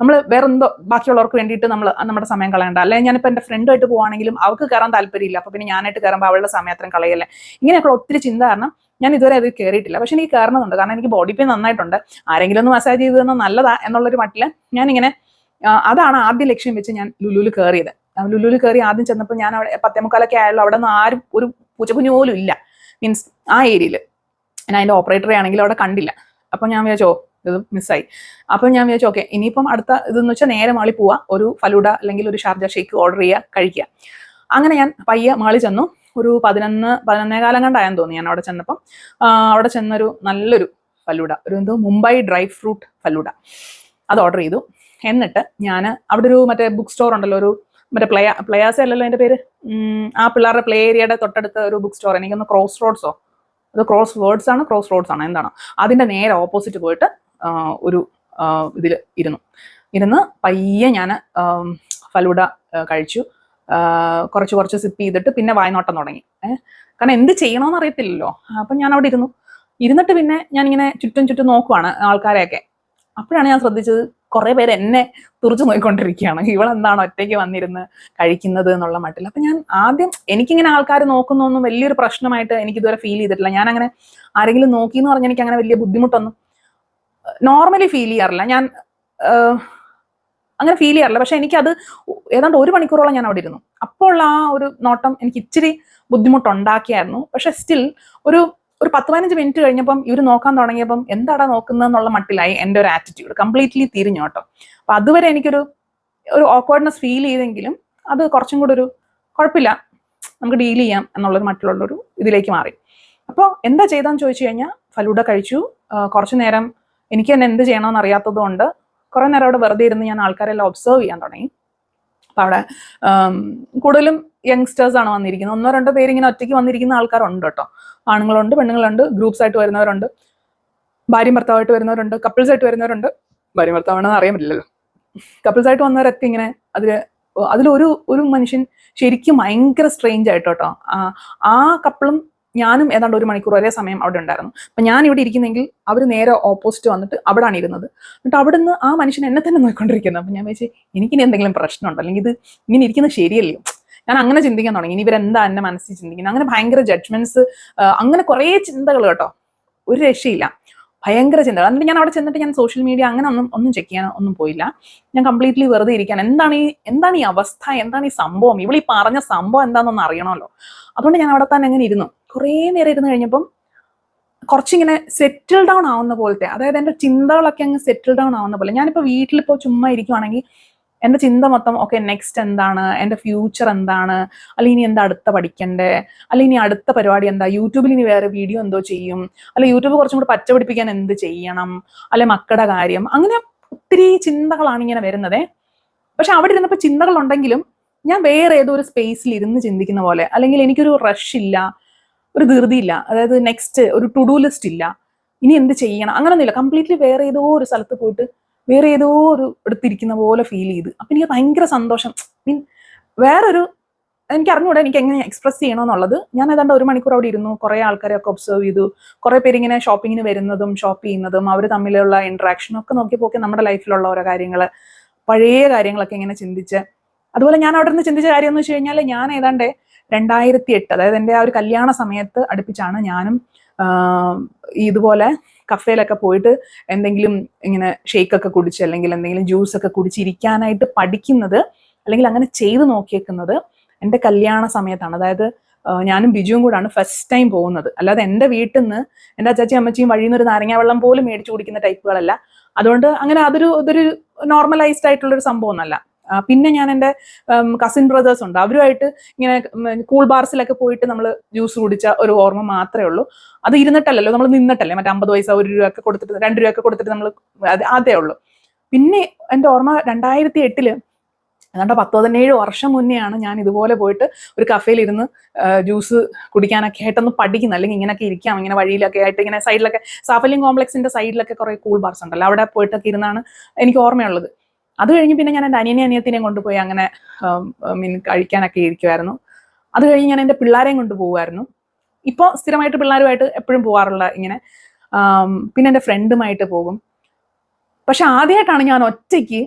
നമ്മൾ വേറെ എന്തോ ബാക്കിയുള്ളവർക്ക് വേണ്ടിയിട്ട് നമ്മൾ നമ്മുടെ സമയം കളയണ്ട. അല്ലെങ്കിൽ ഞാനിപ്പോൾ എന്റെ ഫ്രണ്ടുമായിട്ട് പോവാണെങ്കിലും അവൾക്ക് കയറാൻ താല്പര്യമില്ല. അപ്പോൾ പിന്നെ ഞാനായിട്ട് കയറുമ്പോൾ അവളുടെ സമയം അത്രയും കളയല്ലേ. ഇങ്ങനെയൊക്കെ ഒത്തിരി ചിന്ത കാരണം ഞാൻ ഇതുവരെ അത് കയറിയിട്ടില്ല പക്ഷെ എനിക്ക് കയറണമെന്നുണ്ട് കാരണം എനിക്ക് ബോഡി പെയിൻ നന്നായിട്ടുണ്ട്. ആരെങ്കിലും ഒന്ന് മസാജ് ചെയ്ത് തന്നാൽ നല്ലതാ എന്നുള്ളൊരു മട്ടിൽ ഞാനിങ്ങനെ അതാണ് ആദ്യ ലക്ഷ്യം വെച്ച് ഞാൻ ലുലുവിൽ കയറിയത് ലുലുവിൽ കയറി ആദ്യം ചെന്നപ്പോൾ ഞാൻ അവിടെ പത്തേമുക്കാലൊക്കെ ആയാലും അവിടെ നിന്ന് ആരും ഒരു പൂച്ചക്കുഞ്ഞു പോലും ഇല്ല. മീൻസ് ആ ഏരിയയിൽ ഞാൻ അതിന്റെ ഓപ്പറേറ്ററെ ആണെങ്കിലും അവിടെ കണ്ടില്ല. അപ്പം ഞാൻ വിചാരിച്ചോ ഇത് മിസ്സായി അപ്പൊ ഞാൻ വിചാരിച്ചു ഓക്കെ ഇനിയിപ്പം അടുത്ത ഇതെന്ന് വെച്ചാൽ നേരെ മാളി പോവാ. ഒരു ഫലൂഡ അല്ലെങ്കിൽ ഒരു ഷാർജ ഷേക്ക് ഓർഡർ ചെയ്യുക കഴിക്കുക അങ്ങനെ ഞാൻ പയ്യ മാളി ചെന്നു. ഒരു പതിനൊന്ന് കാലം കണ്ടായെന്ന് തോന്നി ഞാൻ അവിടെ ചെന്നപ്പം. അവിടെ ചെന്നൊരു നല്ലൊരു ഫലൂഡ. ഒരു എന്തോ മുംബൈ ഡ്രൈ ഫ്രൂട്ട് ഫലൂഡ. അത് ഓർഡർ ചെയ്തു. എന്നിട്ട് ഞാൻ അവിടെ ഒരു മറ്റേ ബുക്ക് സ്റ്റോർ ഉണ്ടല്ലോ ഒരു മറ്റേ പ്ലയ പ്ലയാസ അല്ലല്ലോ എന്റെ പേര്? ആ പിള്ളേരുടെ പ്ലേ ഏരിയയുടെ തൊട്ടടുത്ത ഒരു ബുക്ക് സ്റ്റോർ എനിക്കൊന്ന് ക്രോസ് റോഡ്സോ അത് ക്രോസ് വേർഡ്സ് ആണ് ക്രോസ് റോഡ്സ് ആണ് എന്താണ്? അതിന്റെ നേരെ ഓപ്പോസിറ്റ് പോയിട്ട് ഒരു ഇതിൽ ഇരുന്നു. ഇരുന്ന് പയ്യെ ഞാൻ ഫലൂഡ കഴിച്ചു. കുറച്ച് കുറച്ച് സിപ്പ് ചെയ്തിട്ട് പിന്നെ വായനോട്ടം തുടങ്ങി. കാരണം എന്ത് ചെയ്യണമെന്ന് അറിയത്തില്ലല്ലോ. അപ്പം ഞാൻ അവിടെ ഇരുന്നു. ഇരുന്നിട്ട് പിന്നെ ഞാനിങ്ങനെ ചുറ്റും ചുറ്റും നോക്കുവാണ് ആൾക്കാരെയൊക്കെ. അപ്പോഴാണ് ഞാൻ ശ്രദ്ധിച്ചത് കുറേ പേര് എന്നെ തുറച്ചു നോക്കിക്കൊണ്ടിരിക്കുകയാണ് ഇവളെന്താണ് ഒറ്റയ്ക്ക് വന്നിരുന്ന് കഴിക്കുന്നത് എന്നുള്ള മട്ടിൽ അപ്പം ഞാൻ ആദ്യം എനിക്കിങ്ങനെ ആൾക്കാർ നോക്കുന്നൊന്നും വലിയൊരു പ്രശ്നമായിട്ട് എനിക്ക് ഇതുവരെ ഫീൽ ചെയ്തിട്ടില്ല. ഞാൻ അങ്ങനെ ആരെങ്കിലും നോക്കി എന്ന് പറഞ്ഞാൽ എനിക്ക് അങ്ങനെ വലിയ ബുദ്ധിമുട്ടൊന്നും നോർമലി ഫീൽ ചെയ്യാറില്ല. ഞാൻ അങ്ങനെ ഫീൽ ചെയ്യാറില്ല. പക്ഷെ എനിക്കത് ഏതാണ്ട് ഒരു മണിക്കൂറോളം ഞാൻ അവിടെ ഇരുന്നു. അപ്പോൾ ആ ഒരു നോട്ടം എനിക്ക് ഇച്ചിരി ബുദ്ധിമുട്ടുണ്ടാക്കിയായിരുന്നു. പക്ഷെ സ്റ്റിൽ ഒരു ഒരു പത്ത് പതിനഞ്ച് മിനിറ്റ് കഴിഞ്ഞപ്പം ഇവർ നോക്കാൻ തുടങ്ങിയപ്പം എന്താടാ നോക്കുന്നത് എന്നുള്ള മട്ടിലായി എന്റെ ഒരു ആറ്റിറ്റ്യൂഡ് കംപ്ലീറ്റ്ലി തിരിഞ്ഞു കേട്ടോ. അപ്പം അതുവരെ എനിക്കൊരു ഒരു ഓക്വേർഡ്നെസ് ഫീൽ ചെയ്തെങ്കിലും അത് കുറച്ചും കൂടെ ഒരു കുഴപ്പമില്ല. നമുക്ക് ഡീൽ ചെയ്യാം എന്നുള്ളൊരു മറ്റുള്ളൊരു ഇതിലേക്ക് മാറി. അപ്പോൾ എന്താ ചെയ്താന്ന് ചോദിച്ചു കഴിഞ്ഞാൽ ഫലൂഡ കഴിച്ചു. കുറച്ചു നേരം എനിക്ക് തന്നെ എന്ത് ചെയ്യണമെന്ന് അറിയാത്തത് കൊണ്ട് കുറെ നേരം അവിടെ വെറുതെ ഇരുന്ന് ഞാൻ ആൾക്കാരെല്ലാം ഒബ്സർവ് ചെയ്യാൻ തുടങ്ങി. അപ്പൊ അവിടെ കൂടുതലും യങ്സ്റ്റേഴ്സ് ആണ് വന്നിരിക്കുന്നത്. ഒന്നോ രണ്ടോ പേര് ഇങ്ങനെ ഒറ്റയ്ക്ക് വന്നിരിക്കുന്ന ആൾക്കാരുണ്ട് കേട്ടോ. ആണുങ്ങളുണ്ട് പെണ്ണുങ്ങളുണ്ട് ഗ്രൂപ്പ്സ് ആയിട്ട് വരുന്നവരുണ്ട്. ഭാര്യ ഭർത്താവായിട്ട് വരുന്നവരുണ്ട് കപ്പിൾസ് ആയിട്ട് വരുന്നവരുണ്ട്. ഭാര്യ ഭർത്താവാണെന്ന് അറിയാൻ പറ്റില്ലല്ലോ. കപ്പിൾസ് ആയിട്ട് വന്നവരൊക്കെ ഇങ്ങനെ അതിൽ അതിലൊരു ഒരു മനുഷ്യൻ ശരിക്കും ഭയങ്കര സ്ട്രേഞ്ച് ആയിട്ടോ ആ കപ്പിളും ഞാനും ഏതാണ്ട് ഒരു മണിക്കൂർ ഒരേ സമയം അവിടെ ഉണ്ടായിരുന്നു. അപ്പൊ ഞാൻ ഇവിടെ ഇരിക്കുന്നെങ്കിൽ അവർ നേരെ ഓപ്പോസിറ്റ് വന്നിട്ട് അവിടാണ് ഇരുന്നത്. എന്നിട്ട് അവിടുന്ന് ആ മനുഷ്യൻ എന്നെ തന്നെ നോക്കിക്കൊണ്ടിരിക്കുന്നത് അപ്പൊ ഞാൻ വെച്ച് എനിക്കിനി എന്തെങ്കിലും പ്രശ്നമുണ്ടോ? അല്ലെങ്കിൽ ഇത് ഇങ്ങനെ ഇരിക്കുന്നത് ശരിയല്ലയോ? ഞാൻ അങ്ങനെ ചിന്തിക്കാൻ തുടങ്ങി. ഇനി ഇവരെന്താ എന്നെ മനസ്സിൽ ചിന്തിക്കുന്നത്? അങ്ങനെ ഭയങ്കര ജഡ്ജ്മെന്റ്സ് അങ്ങനെ കുറേ ചിന്തകൾ കേട്ടോ. ഒരു രക്ഷയില്ല. ഭയങ്കര ചിന്തകൾ എന്നിട്ട് ഞാൻ അവിടെ ചെന്നിട്ട് ഞാൻ സോഷ്യൽ മീഡിയ അങ്ങനെ ഒന്നും ഒന്നും ചെക്ക് ചെയ്യാൻ ഒന്നും പോയില്ല. ഞാൻ കംപ്ലീറ്റ്ലി വെറുതെ ഇരിക്കാൻ എന്താണ് ഈ എന്താണ് ഈ അവസ്ഥ? എന്താണ് ഈ സംഭവം? ഇവളീ പറഞ്ഞ സംഭവം എന്താണെന്നൊന്ന് അറിയണമല്ലോ. അതുകൊണ്ട് ഞാൻ അവിടെ തന്നെ അങ്ങനെ ഇരുന്നു. കുറേ നേരം ഇരുന്ന് കഴിഞ്ഞപ്പം കുറച്ചിങ്ങനെ സെറ്റിൽ ഡൗൺ ആവുന്ന പോലത്തെ അതായത് എന്റെ ചിന്തകളൊക്കെ അങ്ങ് സെറ്റിൽ ഡൗൺ ആവുന്ന പോലെ. ഞാനിപ്പോൾ വീട്ടിലിപ്പോൾ ചുമ്മാ ഇരിക്കുവാണെങ്കിൽ എന്റെ ചിന്ത മൊത്തം ഓക്കെ നെക്സ്റ്റ് എന്താണ്? എന്റെ ഫ്യൂച്ചർ എന്താണ്? അല്ലെങ്കിൽ ഇനി എന്താ അടുത്ത പഠിക്കണ്ടേ? അല്ലെങ്കിൽ ഇനി അടുത്ത പരിപാടി എന്താ? യൂട്യൂബിൽ ഇനി വേറെ വീഡിയോ എന്തോ ചെയ്യും? അല്ലെ യൂട്യൂബ് കുറച്ചും കൂടി പച്ച പിടിപ്പിക്കാൻ എന്ത് ചെയ്യണം? അല്ലെ മക്കളുടെ കാര്യം? അങ്ങനെ ഒത്തിരി ചിന്തകളാണ് ഇങ്ങനെ വരുന്നത്. പക്ഷെ അവിടെ ഇരുന്നപ്പോൾ ചിന്തകളുണ്ടെങ്കിലും ഞാൻ വേറെ ഏതോ ഒരു സ്പേസിൽ ഇരുന്ന് ചിന്തിക്കുന്ന പോലെ അല്ലെങ്കിൽ എനിക്കൊരു റഷ് ഇല്ല. ഒരു ധൃതിയില്ല. അതായത് നെക്സ്റ്റ് ഒരു ടു ഡു ലിസ്റ്റ് ഇല്ല. ഇനി എന്ത് ചെയ്യണം? അങ്ങനൊന്നുമില്ല. കംപ്ലീറ്റ്ലി വേറെ ഏതോ ഒരു സ്ഥലത്ത് പോയിട്ട് വേറെ ഏതോ ഒരു എടുത്തിരിക്കുന്ന പോലെ ഫീൽ ചെയ്ത്. അപ്പൊ എനിക്ക് ഭയങ്കര സന്തോഷം. മീൻ വേറൊരു എനിക്ക് അറിഞ്ഞുകൂടെ എനിക്ക് എങ്ങനെ എക്സ്പ്രസ് ചെയ്യണമെന്നുള്ളത് ഞാൻ ഏതാണ്ട് ഒരു മണിക്കൂർ അവിടെ ഇരുന്നു. കുറേ ആൾക്കാരെയൊക്കെ ഒബ്സർവ് ചെയ്തു. കുറേ പേര് ഇങ്ങനെ ഷോപ്പിങ്ങിന് വരുന്നതും ഷോപ്പ് ചെയ്യുന്നതും അവർ തമ്മിലുള്ള ഇന്ററാക്ഷനും ഒക്കെ നോക്കിയപ്പോൾ നമ്മുടെ ലൈഫിലുള്ള ഓരോ കാര്യങ്ങൾ പഴയ കാര്യങ്ങളൊക്കെ ഇങ്ങനെ ചിന്തിച്ച്. അതുപോലെ ഞാൻ അവിടെ നിന്ന് ചിന്തിച്ച കാര്യം എന്ന് വെച്ച് കഴിഞ്ഞാൽ ഞാൻ ഏതാണ്ട് രണ്ടായിരത്തി എട്ട് അതായത് എന്റെ ആ ഒരു കല്യാണ സമയത്ത് അടുപ്പിച്ചാണ് ഞാനും ഇതുപോലെ കഫേലൊക്കെ പോയിട്ട് എന്തെങ്കിലും ഇങ്ങനെ ഷേക്ക് ഒക്കെ കുടിച്ച് അല്ലെങ്കിൽ എന്തെങ്കിലും ജ്യൂസ് ഒക്കെ കുടിച്ചിരിക്കാനായിട്ട് പഠിക്കുന്നത് അല്ലെങ്കിൽ അങ്ങനെ ചെയ്തു നോക്കിയേക്കുന്നത് എന്റെ കല്യാണ സമയത്താണ്. അതായത് ഞാനും ബിജുവും കൂടാണ് ഫസ്റ്റ് ടൈം പോകുന്നത്. അല്ലാതെ എന്റെ വീട്ടിൽ നിന്ന് എന്റെ അച്ചാച്ചി അമ്മച്ചിയും വഴിയിൽ നിന്ന് ഒരു നാരങ്ങ വെള്ളം പോലും മേടിച്ചു കുടിക്കുന്ന ടൈപ്പുകളല്ല. അതുകൊണ്ട് അങ്ങനെ അതൊരു ഇതൊരു നോർമലൈസ്ഡ് ആയിട്ടുള്ളൊരു സംഭവമൊന്നുമല്ല. ആ, പിന്നെ ഞാൻ എന്റെ കസിൻ ബ്രദേഴ്സ് ഉണ്ട്. അവരുമായിട്ട് ഇങ്ങനെ കൂൾ ബാർസിലൊക്കെ പോയിട്ട് നമ്മൾ ജ്യൂസ് കുടിച്ച ഒരു ഓർമ്മ മാത്രമേ ഉള്ളൂ. അത് ഇരുന്നിട്ടല്ലല്ലോ നമ്മൾ നിന്നിട്ടല്ലേ? മറ്റേ അമ്പത് പൈസ ഒരു രൂപ ഒക്കെ കൊടുത്തിട്ട് രണ്ട് രൂപ ഒക്കെ കൊടുത്തിട്ട് നമ്മൾ അതേ ഉള്ളൂ. പിന്നെ എന്റെ ഓർമ്മ രണ്ടായിരത്തി എട്ടിൽ ഏതാണ്ട് പത്ത് പതിനേഴ് വർഷം മുന്നെയാണ് ഞാൻ ഇതുപോലെ പോയിട്ട് ഒരു കഫേയിലിരുന്ന് ജ്യൂസ് കുടിക്കാനൊക്കെ ആയിട്ടൊന്ന് പഠിക്കുന്നത് അല്ലെങ്കിൽ ഇങ്ങനെയൊക്കെ ഇരിക്കാം. ഇങ്ങനെ വഴിയിലൊക്കെ ആയിട്ട് ഇങ്ങനെ സൈഡിലൊക്കെ സാഫല്യം കോംപ്ലക്സിന്റെ സൈഡിലൊക്കെ കുറെ കൂൾ ബാർസ് ഉണ്ടല്ലോ. അവിടെ പോയിട്ടൊക്കെ ഇരുന്നാണ് എനിക്ക് ഓർമ്മയുള്ളത്. അത് കഴിഞ്ഞ് പിന്നെ ഞാൻ എന്റെ അനിയനെ അനിയത്തിനെയും കൊണ്ടുപോയി അങ്ങനെ മീൻ കഴിക്കാനൊക്കെ ഇരിക്കുമായിരുന്നു അത് കഴിഞ്ഞ് ഞാൻ എന്റെ പിള്ളേരെയും കൊണ്ടുപോകുമായിരുന്നു ഇപ്പോൾ സ്ഥിരമായിട്ട് പിള്ളേരുമായിട്ട് എപ്പോഴും പോകാറുള്ള ഇങ്ങനെ പിന്നെ എന്റെ ഫ്രണ്ടുമായിട്ട് പോകും. പക്ഷെ ആദ്യമായിട്ടാണ് ഞാൻ ഒറ്റയ്ക്ക്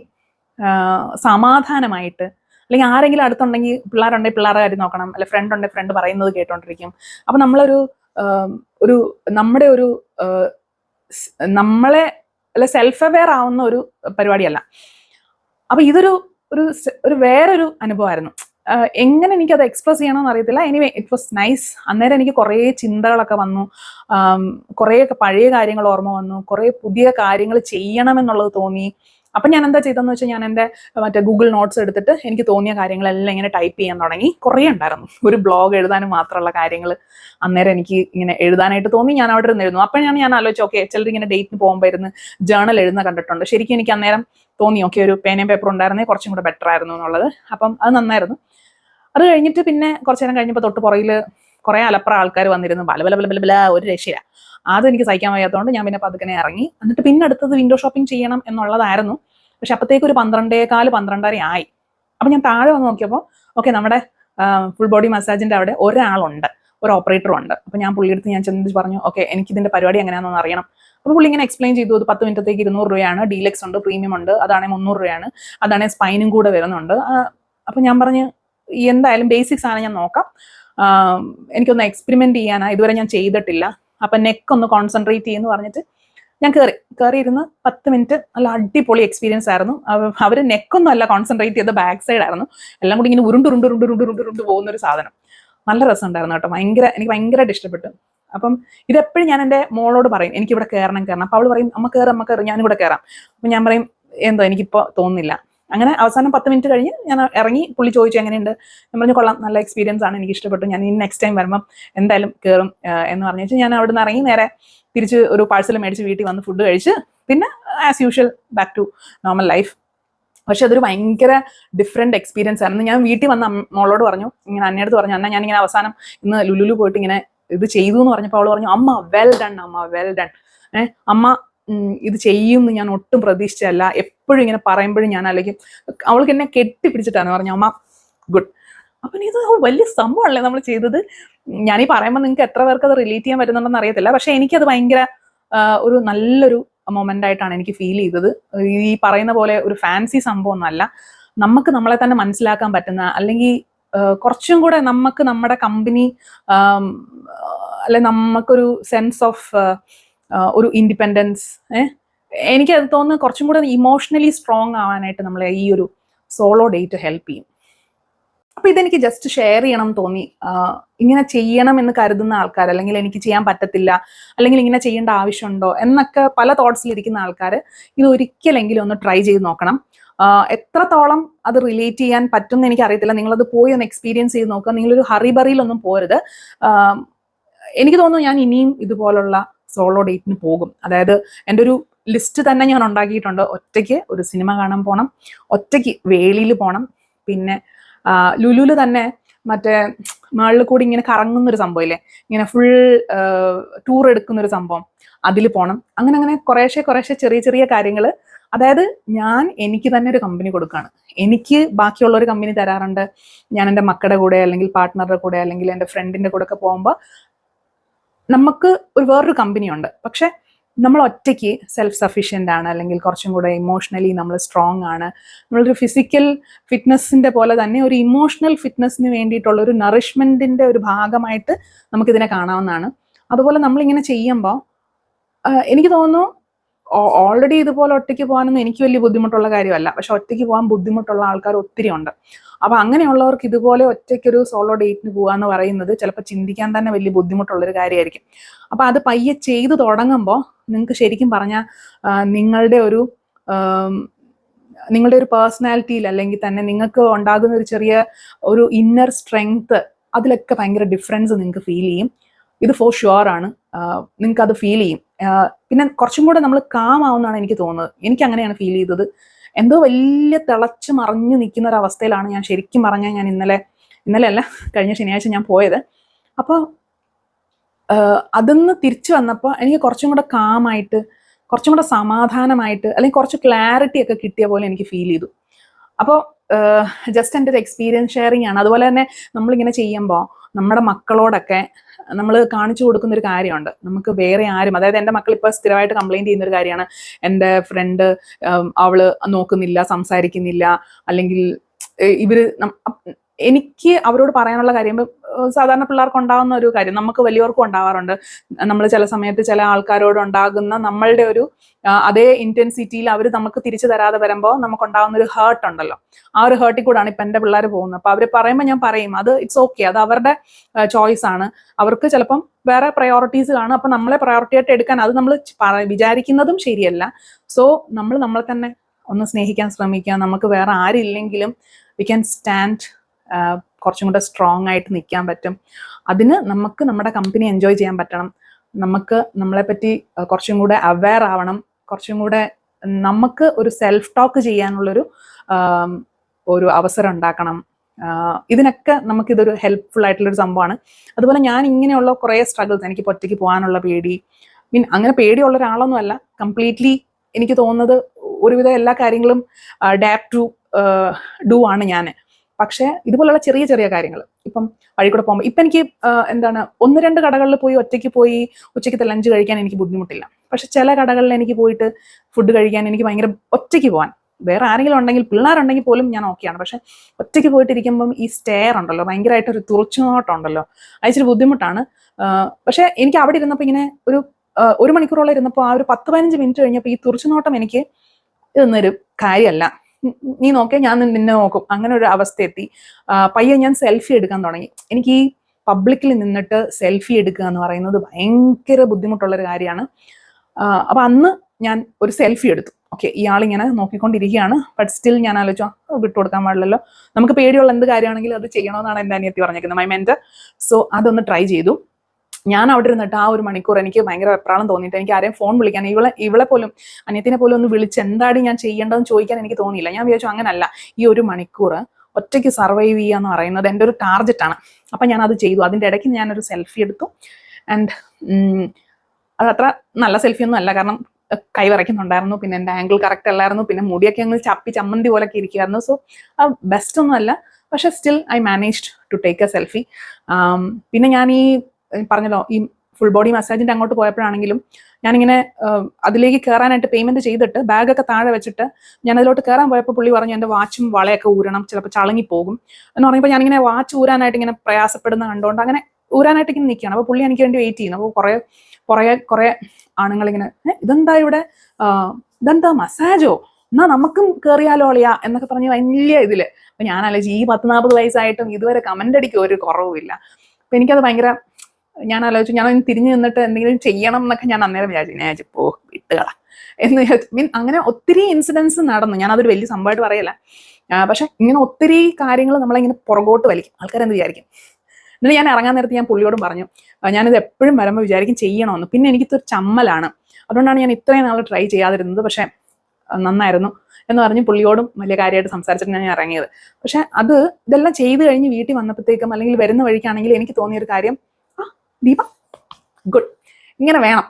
സമാധാനമായിട്ട് അല്ലെങ്കിൽ ആരെങ്കിലും അടുത്തുണ്ടെങ്കിൽ പിള്ളേരുണ്ടെങ്കിൽ പിള്ളേരുടെ കാര്യം നോക്കണം അല്ലെ ഫ്രണ്ട് ഉണ്ടെങ്കിൽ ഫ്രണ്ട് പറയുന്നത് കേട്ടോണ്ടിരിക്കും. അപ്പൊ നമ്മളൊരു ഒരു നമ്മുടെ ഒരു നമ്മളെ അല്ലെ സെൽഫ് അവെയർ ആവുന്ന ഒരു പരിപാടിയല്ല. അപ്പൊ ഇതൊരു ഒരു ഒരു വേറൊരു അനുഭവമായിരുന്നു. എങ്ങനെ എനിക്കത് എക്സ്പ്രസ് ചെയ്യണമെന്ന് അറിയത്തില്ല. എനിവേ ഇറ്റ് വാസ് നൈസ് അന്നേരം എനിക്ക് കുറേ ചിന്തകളൊക്കെ വന്നു. കുറേയൊക്കെ പഴയ കാര്യങ്ങൾ ഓർമ്മ വന്നു. കുറേ പുതിയ കാര്യങ്ങൾ ചെയ്യണമെന്നുള്ളത് തോന്നി. അപ്പം ഞാൻ എന്താ ചെയ്തതെന്ന് വെച്ചാൽ ഞാൻ എന്റെ മറ്റേ ഗൂഗിൾ നോട്ട്സ് എടുത്തിട്ട് എനിക്ക് തോന്നിയ കാര്യങ്ങളെല്ലാം ഇങ്ങനെ ടൈപ്പ് ചെയ്യാൻ തുടങ്ങി. കുറേ ഉണ്ടായിരുന്നു. ഒരു ബ്ലോഗ് എഴുതാനും മാത്രമുള്ള കാര്യങ്ങൾ അന്നേരം എനിക്ക് ഇങ്ങനെ എഴുതാനായിട്ട് തോന്നി. ഞാൻ അവിടെ ഇരുന്ന് എഴുതുന്നു അപ്പം ഞാൻ ഞാൻ ആലോചിച്ചു ഓക്കെ ചിലർ ഇങ്ങനെ ഡേറ്റിന് പോകുമ്പോൾ ഇരുന്ന് ജേണൽ എഴുതുന്ന കണ്ടിട്ടുണ്ട്. ശരിക്കും എനിക്ക് അന്നേരം തോന്നി ഓക്കെ ഒരു പേനയും പേപ്പർ ഉണ്ടായിരുന്നേ കുറച്ചും കൂടെ ബെറ്റർ ആയിരുന്നു എന്നുള്ളത്. അപ്പം അത് നന്നായിരുന്നു. അത് കഴിഞ്ഞിട്ട് പിന്നെ കുറച്ചു നേരം കഴിഞ്ഞപ്പോൾ തൊട്ട് പുറകിൽ കുറെ അലപ്ര ആൾക്കാർ വന്നിരുന്നു. ബല ബല ബല ബല ഒരു രക്ഷയില്ല. അത് എനിക്ക് സഹിക്കാൻ വയ്യാത്തതുകൊണ്ട് ഞാൻ പിന്നെ പതുക്കനെ ഇറങ്ങി. എന്നിട്ട് പിന്നെ അടുത്തത് വിൻഡോ ഷോപ്പിംഗ് ചെയ്യണം എന്നുള്ളതായിരുന്നു. പക്ഷെ അപ്പത്തേക്ക് ഒരു പന്ത്രണ്ടേകാൽ പന്ത്രണ്ടര ആയി. അപ്പൊ ഞാൻ താഴെ വന്ന് നോക്കിയപ്പോൾ ഓക്കെ നമ്മുടെ ഫുൾ ബോഡി മസാജിന്റെ അവിടെ ഒരാളുണ്ട്. ഒരു ഓപ്പറേറ്ററും ഉണ്ട്. അപ്പൊ ഞാൻ പുള്ളിയെടുത്ത് ഞാൻ ചെന്ന് പറഞ്ഞു ഓക്കെ ഇതിന്റെ പരിപാടി എങ്ങനെയാണെന്ന് അറിയണം. അപ്പൊ പുള്ളി ഇങ്ങനെ എക്സ്പ്ലെയിൻ ചെയ്തു അത് പത്ത് മിനിറ്റത്തേക്ക് ഇരുന്നൂറ് രൂപയാണ്. ഡീലക്സ് ഉണ്ട് പ്രീമിയം ഉണ്ട്. അതാണെങ്കിൽ മുന്നൂറ് രൂപയാണ്. അതാണെങ്കിൽ സ്പൈനും കൂടെ വരുന്നുണ്ട്. അപ്പൊ ഞാൻ പറഞ്ഞു എന്തായാലും ബേസിക്സ് ആണ് ഞാൻ നോക്കാം. എനിക്കൊന്ന് എക്സ്പെരിമെന്റ് ചെയ്യാനാ. ഇതുവരെ ഞാൻ ചെയ്തിട്ടില്ല. അപ്പൊ നെക്ക് ഒന്ന് കോൺസെൻട്രേറ്റ് ചെയ്യുന്നു പറഞ്ഞിട്ട് ഞാൻ കയറി കയറിയിരുന്ന് പത്ത് മിനിറ്റ് നല്ല അടിപൊളി എക്സ്പീരിയൻസ് ആയിരുന്നു. അവർ നെക്കൊന്നും അല്ല കോൺസെൻട്രേറ്റ് ചെയ്ത ബാക്ക് സൈഡ് ആയിരുന്നു. എല്ലാം കൂടി ഇങ്ങനെ ഉരുണ്ട് ഉരുണ്ട് ഉരുണ്ട് ഉരുണ്ട് ഉരുണ്ട് ഉരുണ്ട് പോകുന്ന ഒരു സാധനം. നല്ല രസം ഉണ്ടായിരുന്നു കേട്ടോ. ഭയങ്കര എനിക്ക് ഭയങ്കരമായിട്ട് ഇഷ്ടപ്പെട്ടു. അപ്പം ഇതെപ്പോഴും ഞാൻ എന്റെ മോളോട് പറയും എനിക്ക് ഇവിടെ കയറണം കയറണം അപ്പൊ അവൾ പറയും അമ്മ കയറാം അമ്മ കയറും ഞാനിവിടെ കയറാം അപ്പൊ ഞാൻ പറയും എന്തോ എനിക്കിപ്പോൾ തോന്നുന്നില്ല. അങ്ങനെ അവസാനം പത്ത് മിനിറ്റ് കഴിഞ്ഞ് ഞാൻ ഇറങ്ങി പുള്ളി ചോദിച്ചു എങ്ങനെയുണ്ട്? ഞാൻ പറഞ്ഞു കൊള്ളാം നല്ല എക്സ്പീരിയൻസ് ആണ് എനിക്ക് ഇഷ്ടപ്പെട്ടു. ഞാൻ ഇനി നെക്സ്റ്റ് ടൈം വരുമ്പം എന്തായാലും കയറും എന്ന് പറഞ്ഞു. വെച്ചാൽ ഞാൻ അവിടെ നിന്ന് ഇറങ്ങി നേരെ തിരിച്ച് ഒരു പാഴ്സൽ മേടിച്ച് വീട്ടിൽ വന്ന് ഫുഡ് കഴിച്ച് പിന്നെ as usual back to normal life പക്ഷെ അതൊരു ഭയങ്കര ഡിഫറെന്റ് എക്സ്പീരിയൻസ് ആയിരുന്നു. ഞാൻ വീട്ടിൽ വന്ന മോളോട് പറഞ്ഞു ഇങ്ങനെ അന്നയടുത്ത് പറഞ്ഞു അന്ന ഞാനിങ്ങനെ അവസാനം ഇന്ന് ലുലുലു പോയിട്ട് ഇങ്ങനെ ഇത് ചെയ്തു എന്ന് പറഞ്ഞപ്പോൾ അവൾ പറഞ്ഞു അമ്മ വെൽ ഡൺ അമ്മ വെൽ ഡൺ ഏഹ് അമ്മ ഇത് ചെയ്യുമെന്ന് ഞാൻ ഒട്ടും പ്രതീക്ഷിച്ചല്ല എപ്പോഴും ഇങ്ങനെ പറയുമ്പോഴും ഞാൻ അല്ലെങ്കിൽ അവൾക്ക് എന്നെ കെട്ടിപ്പിടിച്ചിട്ടാണ് പറഞ്ഞു അമ്മ ഗുഡ്. അപ്പം ഇത് വലിയ സംഭവമല്ലേ നമ്മൾ ചെയ്തത്? ഞാനീ പറയുമ്പോൾ നിങ്ങൾക്ക് എത്ര പേർക്ക് അത് റിലേറ്റ് ചെയ്യാൻ പറ്റുന്നുണ്ടെന്ന് അറിയത്തില്ല. പക്ഷെ എനിക്കത് ഭയങ്കര ഒരു നല്ലൊരു മൊമെന്റ് ആയിട്ടാണ് എനിക്ക് ഫീൽ ചെയ്തത്. ഈ പറയുന്ന പോലെ ഒരു ഫാൻസി സംഭവം ഒന്നല്ല നമുക്ക് നമ്മളെ തന്നെ മനസ്സിലാക്കാൻ പറ്റുന്ന അല്ലെങ്കിൽ കുറച്ചും കൂടെ നമുക്ക് നമ്മുടെ കമ്പനി അല്ലെ നമുക്കൊരു സെൻസ് ഓഫ് ഒരു ഇൻഡിപെൻഡൻസ് എനിക്ക് അത് തോന്നുന്നു കുറച്ചും കൂടെ ഇമോഷണലി സ്ട്രോങ് ആവാനായിട്ട് നമ്മളെ ഈ ഒരു സോളോ ഡേറ്റ് ഹെൽപ്പ് ചെയ്യും. അപ്പൊ ഇതെനിക്ക് ജസ്റ്റ് ഷെയർ ചെയ്യണം തോന്നി. ഇങ്ങനെ ചെയ്യണം എന്ന് കരുതുന്ന ആൾക്കാർ അല്ലെങ്കിൽ എനിക്ക് ചെയ്യാൻ പറ്റത്തില്ല അല്ലെങ്കിൽ ഇങ്ങനെ ചെയ്യേണ്ട ആവശ്യമുണ്ടോ എന്നൊക്കെ പല തോട്ട്സിലിരിക്കുന്ന ആൾക്കാർ ഇത് ഒരിക്കലെങ്കിലും ഒന്ന് ട്രൈ ചെയ്ത് നോക്കണം. എത്രത്തോളം അത് റിലേറ്റ് ചെയ്യാൻ പറ്റുമെന്ന് എനിക്ക് അറിയത്തില്ല നിങ്ങളത് പോയി ഒന്ന് എക്സ്പീരിയൻസ് ചെയ്ത് നോക്കുക. നിങ്ങളൊരു ഹറിബറിയിലൊന്നും പോരുത്. എനിക്ക് തോന്നുന്നു ഞാൻ ഇനിയും ഇതുപോലുള്ള സോളോ ഡേറ്റിന് പോകും. അതായത് എന്റെ ഒരു ലിസ്റ്റ് തന്നെ ഞാൻ ഉണ്ടാക്കിയിട്ടുണ്ട്. ഒറ്റയ്ക്ക് ഒരു സിനിമ കാണാൻ പോകണം ഒറ്റയ്ക്ക് വേളിയിൽ പോകണം പിന്നെ ലുലുൽ തന്നെ മറ്റേ മേളിൽ കൂടി ഇങ്ങനെ കറങ്ങുന്നൊരു സംഭവം ഇല്ലേ? ഇങ്ങനെ ഫുൾ ടൂർ എടുക്കുന്നൊരു സംഭവം അതിൽ പോകണം അങ്ങനെ അങ്ങനെ കുറേശ്ശെ കുറേശ്ശെ ചെറിയ ചെറിയ കാര്യങ്ങൾ അതായത് ഞാൻ എനിക്ക് തന്നെ ഒരു കമ്പനി കൊടുക്കുകയാണ് എനിക്ക് ബാക്കിയുള്ള ഒരു കമ്പനി തരാറുണ്ട്. ഞാൻ എന്റെ മക്കളുടെ കൂടെ അല്ലെങ്കിൽ പാർട്ട്ണറുടെ കൂടെ അല്ലെങ്കിൽ എന്റെ ഫ്രണ്ടിന്റെ കൂടെ ഒക്കെ പോകുമ്പോൾ നമുക്ക് ഒരു വേറൊരു കമ്പനിയുണ്ട് പക്ഷെ നമ്മൾ ഒറ്റയ്ക്ക് സെൽഫ് സഫീഷ്യന്റ് ആണ്. അല്ലെങ്കിൽ കുറച്ചും കൂടെ ഇമോഷണലി നമ്മൾ സ്ട്രോങ് ആണ്. നമ്മളൊരു ഫിസിക്കൽ ഫിറ്റ്നസ്സിന്റെ പോലെ തന്നെ ഒരു ഇമോഷണൽ ഫിറ്റ്നസ്സിന് വേണ്ടിയിട്ടുള്ള ഒരു നറിഷ്മെന്റിന്റെ ഒരു ഭാഗമായിട്ട് നമുക്കിതിനെ കാണാവുന്നതാണ്. അതുപോലെ നമ്മളിങ്ങനെ ചെയ്യുമ്പോൾ എനിക്ക് തോന്നുന്നു ഓൾറെഡി ഇതുപോലെ ഒറ്റയ്ക്ക് പോകാനൊന്നും എനിക്ക് വലിയ ബുദ്ധിമുട്ടുള്ള കാര്യമല്ല. പക്ഷെ ഒറ്റയ്ക്ക് പോകാൻ ബുദ്ധിമുട്ടുള്ള ആൾക്കാർ ഒത്തിരി ഉണ്ട്. അപ്പൊ അങ്ങനെയുള്ളവർക്ക് ഇതുപോലെ ഒറ്റയ്ക്ക് ഒരു സോളോ ഡേറ്റിന് പോകാന്ന് പറയുന്നത് ചിലപ്പോൾ ചിന്തിക്കാൻ തന്നെ വലിയ ബുദ്ധിമുട്ടുള്ളൊരു കാര്യമായിരിക്കും. അപ്പൊ അത് പയ്യെ ചെയ്തു തുടങ്ങുമ്പോൾ നിങ്ങൾക്ക് ശരിക്കും പറഞ്ഞാൽ നിങ്ങളുടെ ഒരു നിങ്ങളുടെ ഒരു പേഴ്സണാലിറ്റിയിൽ അല്ലെങ്കിൽ തന്നെ നിങ്ങൾക്ക് ഉണ്ടാകുന്ന ഒരു ചെറിയ ഒരു ഇന്നർ സ്ട്രെങ്ത് അതിലൊക്കെ ഭയങ്കര ഡിഫറൻസ് നിങ്ങൾക്ക് ഫീൽ ചെയ്യും. ഇത് ഫോർ ഷുവർ ആണ്. നിങ്ങൾക്ക് അത് ഫീൽ ചെയ്യും. പിന്നെ കുറച്ചും കൂടെ നമ്മൾ കാം ആവുന്നതാണ് എനിക്ക് തോന്നുന്നത്. എനിക്ക് അങ്ങനെയാണ് ഫീൽ ചെയ്തത്. എന്തോ വലിയ തിളച്ച് മറിഞ്ഞു നിൽക്കുന്ന ഒരു അവസ്ഥയിലാണ് ഞാൻ ശരിക്കും പറഞ്ഞാൽ ഞാൻ ഇന്നലെ ഇന്നലെ അല്ല കഴിഞ്ഞ ശനിയാഴ്ച ഞാൻ പോയത്. അപ്പോൾ അതിന്ന് തിരിച്ചു വന്നപ്പോൾ എനിക്ക് കുറച്ചും കൂടെ കാമായിട്ട് കുറച്ചും കൂടെ സമാധാനമായിട്ട് അല്ലെങ്കിൽ കുറച്ച് ക്ലാരിറ്റി ഒക്കെ കിട്ടിയ പോലെ എനിക്ക് ഫീൽ ചെയ്തു. അപ്പോൾ ജസ്റ്റ് എന്റെ ഒരു എക്സ്പീരിയൻസ് ഷെയറിങ് ആണ്. അതുപോലെ തന്നെ നമ്മളിങ്ങനെ ചെയ്യുമ്പോൾ നമ്മുടെ മക്കളോടൊക്കെ നമ്മൾ കാണിച്ചു കൊടുക്കുന്ന ഒരു കാര്യമുണ്ട്. നമുക്ക് വേറെ ആരും അതായത് എന്റെ മക്കൾ ഇപ്പോൾ സ്ഥിരമായിട്ട് കംപ്ലൈന്റ് ചെയ്യുന്ന ഒരു കാര്യമാണ്. എന്റെ ഫ്രണ്ട് അവൾ നോക്കുന്നില്ല സംസാരിക്കുന്നില്ല അല്ലെങ്കിൽ ഇവർ എനിക്ക് അവരോട് പറയാനുള്ള കാര്യം സാധാരണ പിള്ളേർക്ക് ഉണ്ടാകുന്ന ഒരു കാര്യം നമുക്ക് വലിയവർക്കും ഉണ്ടാവാറുണ്ട്. നമ്മൾ ചില സമയത്ത് ചില ആൾക്കാരോട് ഉണ്ടാകുന്ന നമ്മളുടെ ഒരു അതേ ഇന്റൻസിറ്റിയിൽ അവർ നമുക്ക് തിരിച്ചു തരാതെ വരുമ്പോൾ നമുക്ക് ഉണ്ടാകുന്ന ഒരു ഹേർട്ട് ഉണ്ടല്ലോ. ആ ഒരു ഹേർട്ടിൽ കൂടാണ് ഇപ്പം എന്റെ പിള്ളേർ പോകുന്നത്. അപ്പോൾ അവർ പറയുമ്പോൾ ഞാൻ പറയും അത് ഇറ്റ്സ് ഓക്കെ അത് അവരുടെ ചോയ്സ് ആണ്. അവർക്ക് ചിലപ്പം വേറെ പ്രയോറിറ്റീസ് കാണും. അപ്പം നമ്മളെ പ്രയോറിറ്റി ആയിട്ട് എടുക്കാൻ അത് നമ്മൾ വിചാരിക്കുന്നതും ശരിയല്ല. സോ നമ്മൾ നമ്മളെ തന്നെ ഒന്ന് സ്നേഹിക്കാൻ ശ്രമിക്കുക. നമുക്ക് വേറെ ആരില്ലെങ്കിലും വി ക്യാൻ സ്റ്റാൻഡ് കുറച്ചും കൂടെ സ്ട്രോങ് ആയിട്ട് നിൽക്കാൻ പറ്റും. അതിന് നമുക്ക് നമ്മുടെ കമ്പനി എൻജോയ് ചെയ്യാൻ പറ്റണം. നമുക്ക് നമ്മളെപ്പറ്റി പറ്റി കുറച്ചും കൂടെ അവെയർ ആവണം. കുറച്ചും കൂടെ നമുക്ക് ഒരു സെൽഫ് ടോക്ക് ചെയ്യാനുള്ളൊരു ഒരു അവസരം ഉണ്ടാക്കണം. ഇതിനൊക്കെ നമുക്ക് ഇതൊരു ഹെൽപ്ഫുൾ ആയിട്ടുള്ളൊരു സംഭവമാണ്. അതുപോലെ ഞാൻ ഇങ്ങനെയുള്ള കുറേ സ്ട്രഗിൾസ് എനിക്ക് ഒറ്റയ്ക്ക് പോകാനുള്ള പേടി. മീൻ അങ്ങനെ പേടിയുള്ള ഒരാളൊന്നും അല്ല. കംപ്ലീറ്റ്ലി എനിക്ക് തോന്നുന്നത് ഒരുവിധം എല്ലാ കാര്യങ്ങളും ഡാപ് ടു ഡു ആണ് ഞാൻ. പക്ഷേ ഇതുപോലുള്ള ചെറിയ ചെറിയ കാര്യങ്ങൾ ഇപ്പം വഴി കൂടെ പോകുമ്പോൾ ഇപ്പം എനിക്ക് എന്താണ് ഒന്ന് രണ്ട് കടകളിൽ പോയി ഒറ്റയ്ക്ക് പോയി ഉച്ചയ്ക്കത്തെ ലഞ്ച് കഴിക്കാൻ എനിക്ക് ബുദ്ധിമുട്ടില്ല. പക്ഷെ ചില കടകളിൽ എനിക്ക് പോയിട്ട് ഫുഡ് കഴിക്കാൻ എനിക്ക് ഭയങ്കര ഒറ്റയ്ക്ക് പോകാൻ വേറെ ആരെങ്കിലും ഉണ്ടെങ്കിൽ പിള്ളേരുണ്ടെങ്കിൽ പോലും ഞാൻ ഓക്കെയാണ് പക്ഷെ ഒറ്റയ്ക്ക് പോയിട്ടിരിക്കുമ്പം ഈ സ്റ്റെയർ ഉണ്ടല്ലോ ഭയങ്കരമായിട്ട് ഒരു തുറച്ചുനോട്ടമുണ്ടല്ലോ അത് ഇച്ചിരി ബുദ്ധിമുട്ടാണ്. പക്ഷെ എനിക്ക് അവിടെ ഇരുന്നപ്പോൾ ഇങ്ങനെ ഒരു ഒരു മണിക്കൂറോളം ഇരുന്നപ്പോൾ ആ ഒരു പത്ത് പതിനഞ്ച് മിനിറ്റ് കഴിഞ്ഞപ്പോൾ ഈ തുറച്ചുനോട്ടം എനിക്ക് ഇതൊന്നൊരു കാര്യമല്ല. നീ നോക്കിയാൽ ഞാൻ നിന്നെ നോക്കും. അങ്ങനെ ഒരു അവസ്ഥ എത്തി പയ്യെ ഞാൻ സെൽഫി എടുക്കാൻ തുടങ്ങി. എനിക്ക് ഈ പബ്ലിക്കിൽ നിന്നിട്ട് സെൽഫി എടുക്കുക എന്ന് പറയുന്നത് ഭയങ്കര ബുദ്ധിമുട്ടുള്ള ഒരു കാര്യമാണ്. അപ്പൊ അന്ന് ഞാൻ ഒരു സെൽഫി എടുത്തു. ഓക്കെ ഇയാളിങ്ങനെ നോക്കിക്കൊണ്ടിരിക്കുകയാണ്. ബട്ട് സ്റ്റിൽ ഞാൻ ആലോചിച്ചു "ആ, വിട്ടുകൊടുക്കാൻ പാടില്ലല്ലോ. നമുക്ക് പേടിയുള്ള എന്ത് കാര്യമാണെങ്കിലും അത് ചെയ്യണമെന്നാണ് എന്റെ അനിയത്തി പറഞ്ഞേക്കുന്നത് മൈ മെന്റർ സോ അതൊന്ന് ട്രൈ ചെയ്തു. ഞാൻ അവിടെ ഇരുന്നിട്ട് ആ ഒരു മണിക്കൂർ എനിക്ക് ഭയങ്കര വെപ്രാളം തോന്നിയിട്ട് എനിക്ക് ആരെയും ഫോൺ വിളിക്കാൻ ഇവളെ ഇവളെ പോലും അനിയത്തിനെ പോലും ഒന്ന് വിളിച്ച് എന്താണ് ഞാൻ ചെയ്യേണ്ടതെന്ന് ചോദിക്കാൻ എനിക്ക് തോന്നിയില്ല. ഞാൻ വിചാരിച്ചു അങ്ങനല്ല. ഈ ഒരു മണിക്കൂർ ഒറ്റയ്ക്ക് സർവൈവ് ചെയ്യുക എന്ന് പറയുന്നത് എന്റെ ഒരു ടാർജറ്റാണ് അപ്പം ഞാൻ അത് ചെയ്തു. അതിന്റെ ഇടയ്ക്ക് ഞാനൊരു സെൽഫി എടുത്തു. ആൻഡ് അത് അത്ര നല്ല സെൽഫി ഒന്നും അല്ല. കാരണം കൈ വരയ്ക്കുന്നുണ്ടായിരുന്നു. പിന്നെ എന്റെ ആംഗിൾ കറക്റ്റ് അല്ലായിരുന്നു. പിന്നെ മുടിയൊക്കെ അങ്ങ് ചപ്പി ചമ്മന്തി പോലൊക്കെ ഇരിക്കുമായിരുന്നു സോ ബെസ്റ്റ് ഒന്നും അല്ല. പക്ഷെ still I manage to take a selfie പിന്നെ ഞാൻ ഈ പറഞ്ഞല്ലോ ഈ ഫുൾ ബോഡി മസാജിന്റെ അങ്ങോട്ട് പോയപ്പോഴാണെങ്കിലും ഞാനിങ്ങനെ അതിലേക്ക് കയറാനായിട്ട് പേയ്മെന്റ് ചെയ്തിട്ട് ബാഗൊക്കെ താഴെ വെച്ചിട്ട് ഞാൻ അതിലോട്ട് കയറാൻ പോയപ്പോൾ പുള്ളി പറഞ്ഞു എന്റെ വാച്ചും വളയൊക്കെ ഊരണം ചിലപ്പോൾ ചളങ്ങി പോകും എന്ന് പറയുമ്പോൾ ഞാനിങ്ങനെ വാച്ച് ഊരാനായിട്ട് ഇങ്ങനെ പ്രയാസപ്പെടുന്ന കണ്ടുകൊണ്ട് അങ്ങനെ ഊരാനായിട്ട് ഇങ്ങനെ നിൽക്കുകയാണ്. അപ്പോൾ പുള്ളി എനിക്ക് വേണ്ടി വെയിറ്റ് ചെയ്യുന്നു. അപ്പോൾ കുറേ കുറേ കുറേ ആണുങ്ങളിങ്ങനെ "ഏ, ഇതെന്താ ഇവിടെ? ഇതെന്താ? മസാജോ എന്നാ നമുക്കും കയറിയാലോ അളിയാ? എന്നൊക്കെ പറഞ്ഞ് വലിയ ഇതിൽ. അപ്പൊ ഞാൻ ഈ പത്ത് നാൽപ്പത് വയസ്സായിട്ടും ഇതുവരെ കമന്റ് അടിക്കുക ഒരു കുറവുമില്ല. അപ്പൊ എനിക്കത് ഭയങ്കര ഞാൻ ആലോചിച്ചു ഞാൻ തിരിഞ്ഞു നിന്നിട്ട് എന്തെങ്കിലും ചെയ്യണം എന്നൊക്കെ ഞാൻ അന്നേരം വിചാരിച്ചു. ഞാൻ വിചാരിച്ചു പോ വിട്ടുകള എന്ന് മീൻ അങ്ങനെ ഒത്തിരി ഇൻസിഡൻസ് നടന്നു. ഞാൻ അതൊരു വലിയ സംഭവമായിട്ട് പറയല്ല. ആ, പക്ഷെ ഇങ്ങനെ ഒത്തിരി കാര്യങ്ങൾ നമ്മളിങ്ങനെ പുറകോട്ട് വലിക്കും. ആൾക്കാരെന്ത് വിചാരിക്കും? എന്നിട്ട് ഞാൻ ഇറങ്ങാൻ നേരത്ത് ഞാൻ പുള്ളിയോടും പറഞ്ഞു ഞാനിത് എപ്പോഴും വരുമ്പോൾ വിചാരിക്കും ചെയ്യണമെന്ന്. പിന്നെ എനിക്കിതൊരു ചമ്മലാണ്. അതുകൊണ്ടാണ് ഞാൻ ഇത്രയും നാൾ ട്രൈ ചെയ്യാതിരുന്നത്. പക്ഷേ നന്നായിരുന്നു എന്ന് പറഞ്ഞ് പുള്ളിയോടും വലിയ കാര്യമായിട്ട് സംസാരിച്ചിട്ട് ഞാൻ ഇറങ്ങിയത്. പക്ഷെ അത് ഇതെല്ലാം ചെയ്ത് കഴിഞ്ഞ് വീട്ടിൽ വന്നപ്പോഴത്തേക്കും അല്ലെങ്കിൽ വരുന്ന വഴിക്കാണെങ്കിൽ എനിക്ക് തോന്നിയൊരു കാര്യം ദീപ ഗുഡ് ഇങ്ങനെ വേണം.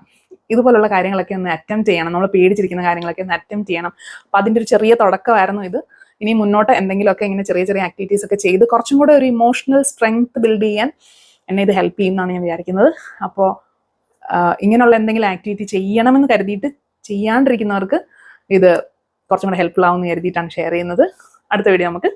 ഇതുപോലുള്ള കാര്യങ്ങളൊക്കെ ഒന്ന് അറ്റംപ്റ്റ് ചെയ്യണം. നമ്മൾ പേടിച്ചിരിക്കുന്ന കാര്യങ്ങളൊക്കെ ഒന്ന് അറ്റംപ്റ്റ് ചെയ്യണം. അപ്പം അതിന്റെ ഒരു ചെറിയ തുടക്കമായിരുന്നു ഇത്. ഇനി മുന്നോട്ട് എന്തെങ്കിലുമൊക്കെ ഇങ്ങനെ ചെറിയ ചെറിയ ആക്ടിവിറ്റീസ് ഒക്കെ ചെയ്ത് കുറച്ചും കൂടെ ഒരു ഇമോഷണൽ സ്ട്രെങ്ത് ബിൽഡ് ചെയ്യാൻ എന്നെ ഇത് ഹെൽപ്പ് ചെയ്യുമെന്നാണ് ഞാൻ വിചാരിക്കുന്നത്. അപ്പോൾ ഇങ്ങനെയുള്ള എന്തെങ്കിലും ആക്ടിവിറ്റി ചെയ്യണമെന്ന് കരുതിയിട്ട് ചെയ്യാണ്ടിരിക്കുന്നവർക്ക് ഇത് കുറച്ചും കൂടെ ഹെൽപ്ഫുൾ ആവുമെന്ന് കരുതിയിട്ടാണ് ഷെയർ ചെയ്യുന്നത്. അടുത്ത വീഡിയോ നമുക്ക്